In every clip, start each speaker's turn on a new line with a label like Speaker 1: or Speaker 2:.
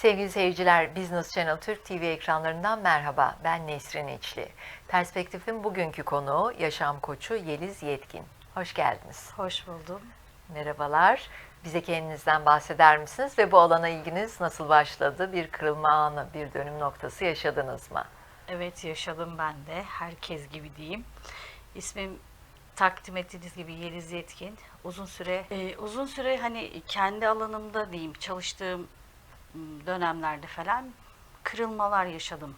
Speaker 1: Sevgili seyirciler, Business Channel Türk TV ekranlarından merhaba. Ben Nesrin İçli. Perspektif'in bugünkü konuğu yaşam koçu Yeliz Yetkin. Hoş geldiniz.
Speaker 2: Hoş buldum.
Speaker 1: Merhabalar. Bize kendinizden bahseder misiniz ve bu alana ilginiz nasıl başladı? Bir kırılma anı, bir dönüm noktası yaşadınız mı?
Speaker 2: Evet yaşadım ben de. Herkes gibi diyeyim. İsmim takdim ettiğiniz gibi Yeliz Yetkin. Uzun süre e, uzun süre hani kendi alanımda diyeyim çalıştığım dönemlerde falan kırılmalar yaşadım.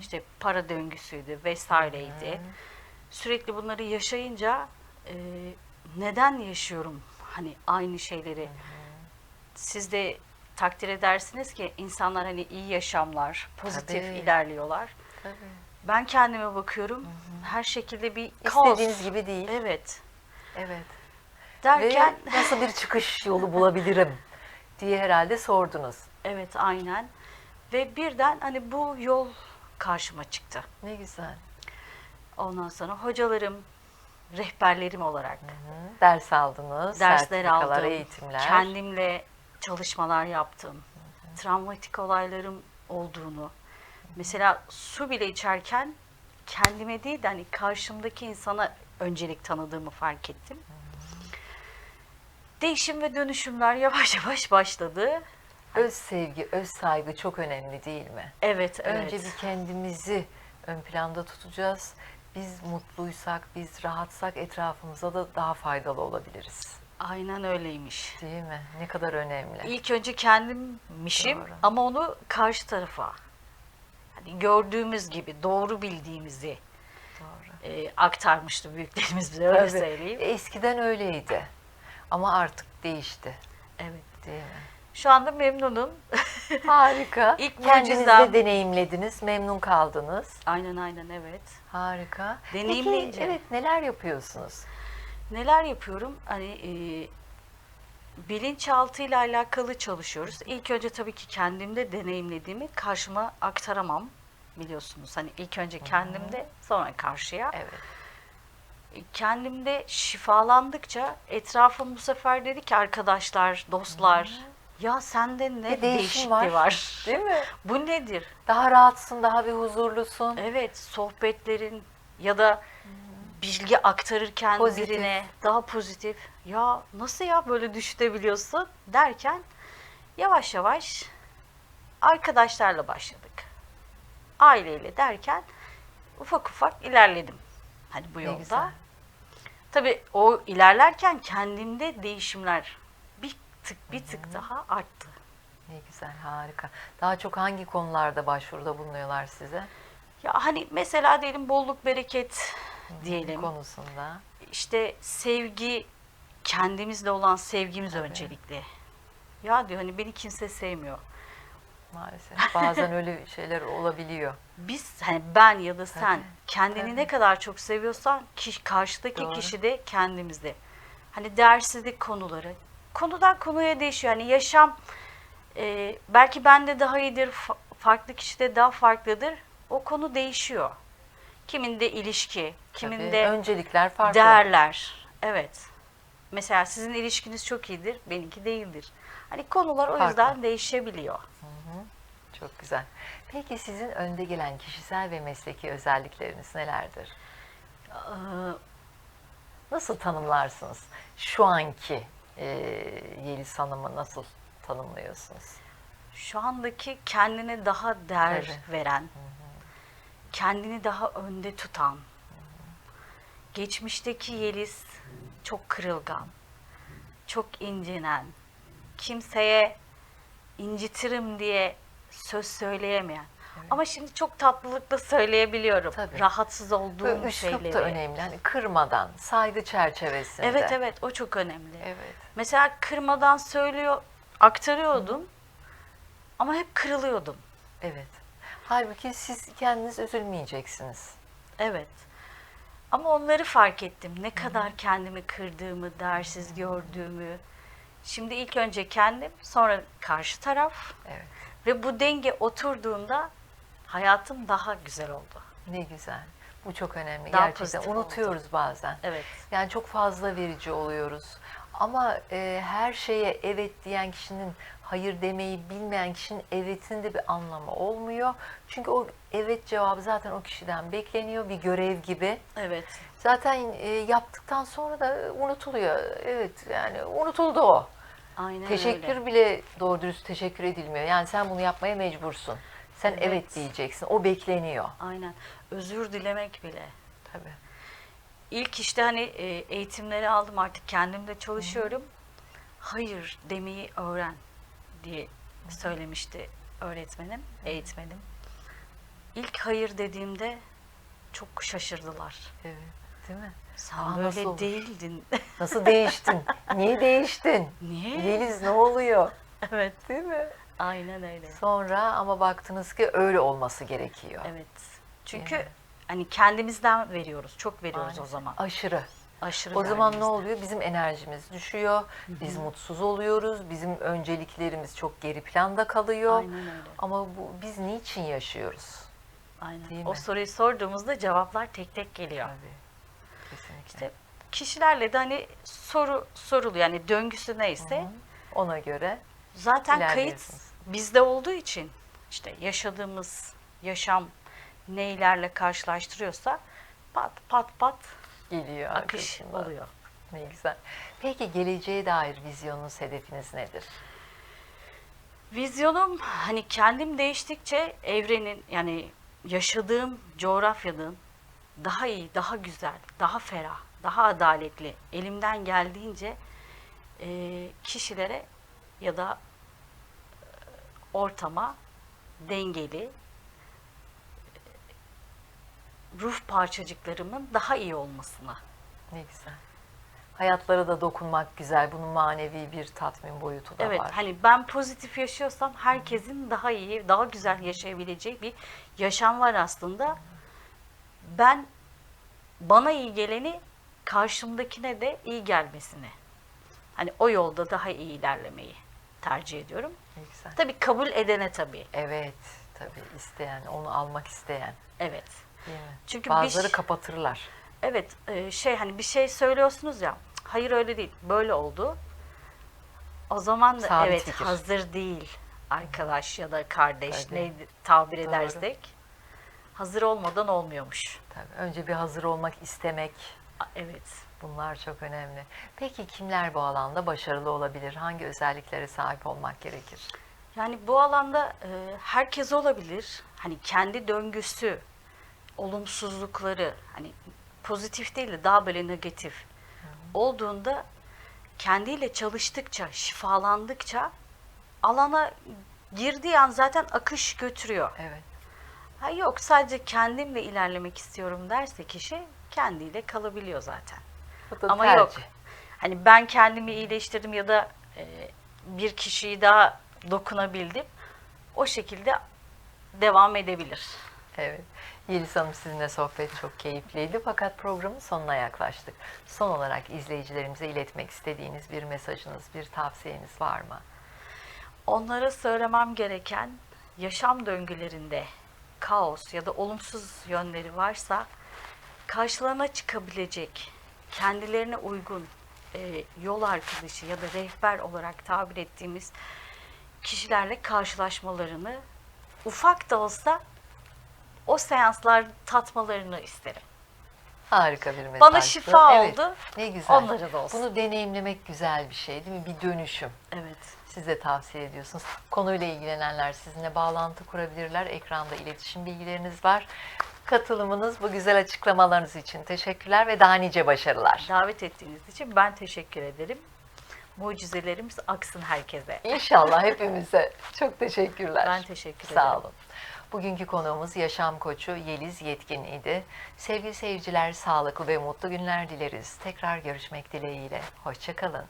Speaker 2: İşte para döngüsüydü vesaireydi. Sürekli bunları yaşayınca e, neden yaşıyorum hani aynı şeyleri? Siz de takdir edersiniz ki insanlar hani iyi yaşamlar, pozitif
Speaker 1: Tabii.
Speaker 2: ilerliyorlar.
Speaker 1: Tabii.
Speaker 2: Ben kendime bakıyorum. Her şekilde bir kaos.
Speaker 1: İstediğiniz gibi değil.
Speaker 2: Evet.
Speaker 1: Evet.
Speaker 2: Derken
Speaker 1: Ve nasıl bir çıkış yolu bulabilirim diye herhalde sordunuz.
Speaker 2: Evet aynen. Ve birden hani bu yol karşıma çıktı.
Speaker 1: Ne güzel.
Speaker 2: Ondan sonra hocalarım, rehberlerim olarak
Speaker 1: Hı, Ders aldınız,
Speaker 2: dersler aldım.
Speaker 1: eğitimler.
Speaker 2: Kendimle çalışmalar yaptım. Travmatik olaylarım olduğunu. Mesela su bile içerken kendime değil de hani karşımdaki insana öncelik tanıdığımı fark ettim. Değişim ve dönüşümler yavaş yavaş başladı.
Speaker 1: Öz sevgi, öz saygı çok önemli değil mi?
Speaker 2: Evet, evet.
Speaker 1: Önce bir kendimizi ön planda tutacağız. Biz mutluysak, biz rahatsak etrafımıza da daha faydalı olabiliriz.
Speaker 2: Aynen öyleymiş.
Speaker 1: Değil mi? Ne kadar önemli.
Speaker 2: İlk önce kendimmişim
Speaker 1: Doğru.
Speaker 2: ama onu karşı tarafa hani gördüğümüz gibi doğru bildiğimizi
Speaker 1: Doğru.
Speaker 2: e, aktarmıştı büyüklerimiz bize öyle söyleyeyim.
Speaker 1: Eskiden öyleydi. Ama artık değişti.
Speaker 2: Evet.
Speaker 1: Değil mi?
Speaker 2: Şu anda memnunum.
Speaker 1: Harika.
Speaker 2: İlk
Speaker 1: Kendiniz de
Speaker 2: mucizem-
Speaker 1: deneyimlediniz, memnun kaldınız.
Speaker 2: aynen aynen evet.
Speaker 1: Harika.
Speaker 2: Deneyimleyince.
Speaker 1: Peki, evet neler yapıyorsunuz?
Speaker 2: Neler yapıyorum? Hani e, bilinçaltıyla alakalı çalışıyoruz. İlk önce tabii ki kendimde deneyimlediğimi karşıma aktaramam biliyorsunuz. Hani ilk önce kendimde sonra karşıya.
Speaker 1: Evet.
Speaker 2: kendimde şifalandıkça etrafım bu sefer dedi ki arkadaşlar, dostlar ya sende ne
Speaker 1: Bir değişim
Speaker 2: değişikliği
Speaker 1: var.
Speaker 2: var.
Speaker 1: Değil mi?
Speaker 2: Bu nedir?
Speaker 1: Daha rahatsın, daha bir huzurlusun.
Speaker 2: Evet sohbetlerin ya da bilgi aktarırken
Speaker 1: Pozitif.
Speaker 2: birine daha pozitif. Ya nasıl ya böyle düşünebiliyorsun derken yavaş yavaş arkadaşlarla başladık. Aileyle derken ufak ufak ilerledim. Hani bu
Speaker 1: Ne
Speaker 2: yolda.
Speaker 1: güzel.
Speaker 2: Tabii o ilerlerken kendimde değişimler tık bir tık daha arttı.
Speaker 1: Ne güzel, harika. Daha çok hangi konularda başvuruda bulunuyorlar size?
Speaker 2: Ya hani mesela diyelim bolluk bereket diyelim.
Speaker 1: Konusunda.
Speaker 2: İşte sevgi kendimizle olan sevgimiz
Speaker 1: Tabii.
Speaker 2: öncelikli. Ya diyor hani beni kimse sevmiyor.
Speaker 1: Maalesef. Bazen öyle şeyler olabiliyor.
Speaker 2: Biz hani ben ya da sen
Speaker 1: Tabii,
Speaker 2: kendini
Speaker 1: tabii.
Speaker 2: ne kadar çok seviyorsan kişi, karşıdaki
Speaker 1: Doğru.
Speaker 2: kişi de kendimizde. Hani değersizlik konuları. Konudan konuya değişiyor. Hani yaşam e, belki bende daha iyidir, fa- farklı kişide daha farklıdır. O konu değişiyor. Kiminde ilişki,
Speaker 1: Tabii,
Speaker 2: kiminde
Speaker 1: öncelikler farklı.
Speaker 2: değerler. Evet. Mesela sizin ilişkiniz çok iyidir, benimki değildir. Hani konular o
Speaker 1: Farklı.
Speaker 2: yüzden değişebiliyor.
Speaker 1: Çok güzel. Peki sizin önde gelen kişisel ve mesleki özellikleriniz nelerdir?
Speaker 2: Ee,
Speaker 1: Nasıl tanımlarsınız? Şu anki e, Yeliz Hanım'ı nasıl tanımlıyorsunuz?
Speaker 2: Şu andaki kendine daha değer
Speaker 1: Tabii.
Speaker 2: veren, kendini daha önde tutan, geçmişteki Yeliz çok kırılgan, çok incinen, kimseye incitirim diye söz söyleyemeyen. Ama şimdi çok tatlılıkla söyleyebiliyorum.
Speaker 1: Tabii.
Speaker 2: Rahatsız olduğum
Speaker 1: Böyle üslup
Speaker 2: şeyleri.
Speaker 1: da önemli. Hani kırmadan, saygı çerçevesinde.
Speaker 2: Evet evet o çok önemli.
Speaker 1: Evet.
Speaker 2: Mesela kırmadan söylüyor, aktarıyordum ama hep kırılıyordum.
Speaker 1: Evet. Halbuki siz kendiniz üzülmeyeceksiniz.
Speaker 2: Evet. Ama onları fark ettim. Ne kadar kendimi kırdığımı, değersiz gördüğümü. Şimdi ilk önce kendim, sonra karşı taraf
Speaker 1: Evet.
Speaker 2: ve bu denge oturduğunda hayatım daha güzel oldu.
Speaker 1: Ne güzel. Bu çok önemli.
Speaker 2: Daha
Speaker 1: Gerçekten
Speaker 2: pozitif
Speaker 1: unutuyoruz bazen.
Speaker 2: Evet.
Speaker 1: Yani çok fazla verici oluyoruz. Ama e, her şeye evet diyen kişinin hayır demeyi bilmeyen kişinin evetin de bir anlamı olmuyor. Çünkü o evet cevabı zaten o kişiden bekleniyor bir görev gibi.
Speaker 2: Evet.
Speaker 1: Zaten e, yaptıktan sonra da unutuluyor. Evet yani unutuldu o.
Speaker 2: Aynen
Speaker 1: Teşekkür
Speaker 2: öyle.
Speaker 1: bile doğru dürüst teşekkür edilmiyor. Yani sen bunu yapmaya mecbursun. Sen evet,
Speaker 2: Evet.
Speaker 1: diyeceksin. O bekleniyor.
Speaker 2: Aynen. Özür dilemek bile.
Speaker 1: Tabii.
Speaker 2: İlk işte hani e, eğitimleri aldım artık kendim de çalışıyorum. Hayır demeyi öğren diye söylemişti öğretmenim, eğitmenim. İlk hayır dediğimde çok şaşırdılar.
Speaker 1: Evet. Değil mi?
Speaker 2: Sen
Speaker 1: Aa,
Speaker 2: böyle
Speaker 1: nasıl
Speaker 2: değildin.
Speaker 1: Nasıl değiştin? Niye değiştin?
Speaker 2: Niye?
Speaker 1: Yeliz ne oluyor?
Speaker 2: evet.
Speaker 1: Değil mi?
Speaker 2: Aynen öyle.
Speaker 1: Sonra ama baktınız ki öyle olması gerekiyor.
Speaker 2: Evet. Çünkü
Speaker 1: Yani.
Speaker 2: hani kendimizden veriyoruz. Çok veriyoruz o
Speaker 1: Maalesef.
Speaker 2: zaman.
Speaker 1: Aşırı.
Speaker 2: Aşırı
Speaker 1: O zaman ne oluyor? Bizim enerjimiz düşüyor. Biz mutsuz oluyoruz. Bizim önceliklerimiz çok geri planda kalıyor.
Speaker 2: Aynen öyle.
Speaker 1: Ama bu biz niçin yaşıyoruz?
Speaker 2: Aynen.
Speaker 1: Değil
Speaker 2: O
Speaker 1: mi?
Speaker 2: soruyu sorduğumuzda cevaplar tek tek geliyor.
Speaker 1: Tabii. Kesinlikle.
Speaker 2: İşte kişilerle de hani soru soruluyor. Yani döngüsü neyse
Speaker 1: Hı hı. Ona göre
Speaker 2: zaten kayıt bizde olduğu için işte yaşadığımız yaşam neylerle karşılaştırıyorsa pat pat pat
Speaker 1: geliyor.
Speaker 2: akış
Speaker 1: arkasından.
Speaker 2: oluyor.
Speaker 1: Ne güzel. Peki geleceğe dair vizyonunuz, hedefiniz nedir?
Speaker 2: Vizyonum hani kendim değiştikçe evrenin yani yaşadığım coğrafyanın daha iyi, daha güzel, daha ferah, daha adaletli elimden geldiğince e, kişilere ya da ortama dengeli ruh parçacıklarımın daha iyi olmasına.
Speaker 1: Ne güzel. Hayatlara da dokunmak güzel. Bunun manevi bir tatmin boyutu da
Speaker 2: Evet,
Speaker 1: var.
Speaker 2: hani ben pozitif yaşıyorsam herkesin daha iyi, daha güzel yaşayabileceği bir yaşam var aslında. Ben bana iyi geleni karşımdakine de iyi gelmesini. Hani o yolda daha iyi ilerlemeyi tercih ediyorum.
Speaker 1: Ne güzel.
Speaker 2: Tabii kabul edene tabii.
Speaker 1: Evet, tabii isteyen, onu almak isteyen.
Speaker 2: Evet.
Speaker 1: Değil mi?
Speaker 2: Çünkü
Speaker 1: Bazıları
Speaker 2: bir-
Speaker 1: kapatırlar.
Speaker 2: Evet, e, şey hani bir şey söylüyorsunuz ya. Hayır öyle değil. Böyle oldu. O zaman da
Speaker 1: Sabit
Speaker 2: evet
Speaker 1: fikir.
Speaker 2: hazır değil arkadaş ya da kardeş
Speaker 1: Tabii.
Speaker 2: neydi tabir
Speaker 1: Doğru.
Speaker 2: edersek. Hazır olmadan olmuyormuş.
Speaker 1: Tabii. Önce bir hazır olmak istemek.
Speaker 2: A- Evet.
Speaker 1: Bunlar çok önemli. Peki kimler bu alanda başarılı olabilir? Hangi özelliklere sahip olmak gerekir?
Speaker 2: Yani bu alanda e, herkes olabilir. Hani kendi döngüsü, olumsuzlukları hani pozitif değil de daha böyle negatif olduğunda kendiyle çalıştıkça, şifalandıkça alana girdiği an zaten akış götürüyor.
Speaker 1: Evet.
Speaker 2: Ha yok sadece kendimle ilerlemek istiyorum derse kişi kendiyle kalabiliyor zaten.
Speaker 1: Da
Speaker 2: Ama
Speaker 1: tercih.
Speaker 2: yok. Hani ben kendimi iyileştirdim ya da e, bir kişiyi daha dokunabildim. O şekilde devam edebilir.
Speaker 1: Evet. Yeliz Hanım sizinle sohbet çok keyifliydi fakat programın sonuna yaklaştık. Son olarak izleyicilerimize iletmek istediğiniz bir mesajınız, bir tavsiyeniz var mı?
Speaker 2: Onlara söylemem gereken yaşam döngülerinde kaos ya da olumsuz yönleri varsa karşılarına çıkabilecek, kendilerine uygun e, yol arkadaşı ya da rehber olarak tabir ettiğimiz kişilerle karşılaşmalarını ufak da olsa o seanslar tatmalarını isterim.
Speaker 1: Harika bir mesaj.
Speaker 2: Bana şifa
Speaker 1: evet,
Speaker 2: oldu,
Speaker 1: Ne güzel.
Speaker 2: onlara da olsun.
Speaker 1: Bunu deneyimlemek güzel bir şey değil mi? Bir dönüşüm.
Speaker 2: Evet.
Speaker 1: Siz de tavsiye ediyorsunuz. Konuyla ilgilenenler sizinle bağlantı kurabilirler. Ekranda iletişim bilgileriniz var. Katılımınız, bu güzel açıklamalarınız için teşekkürler ve daha nice başarılar.
Speaker 2: Davet ettiğiniz için ben teşekkür ederim. Mucizelerimiz aksın herkese.
Speaker 1: İnşallah hepimize. Çok teşekkürler.
Speaker 2: Ben teşekkür ederim.
Speaker 1: Sağ olun. Bugünkü konuğumuz yaşam koçu Yeliz Yetkin idi. Sevgili seyirciler sağlıklı ve mutlu günler dileriz. Tekrar görüşmek dileğiyle. Hoşçakalın.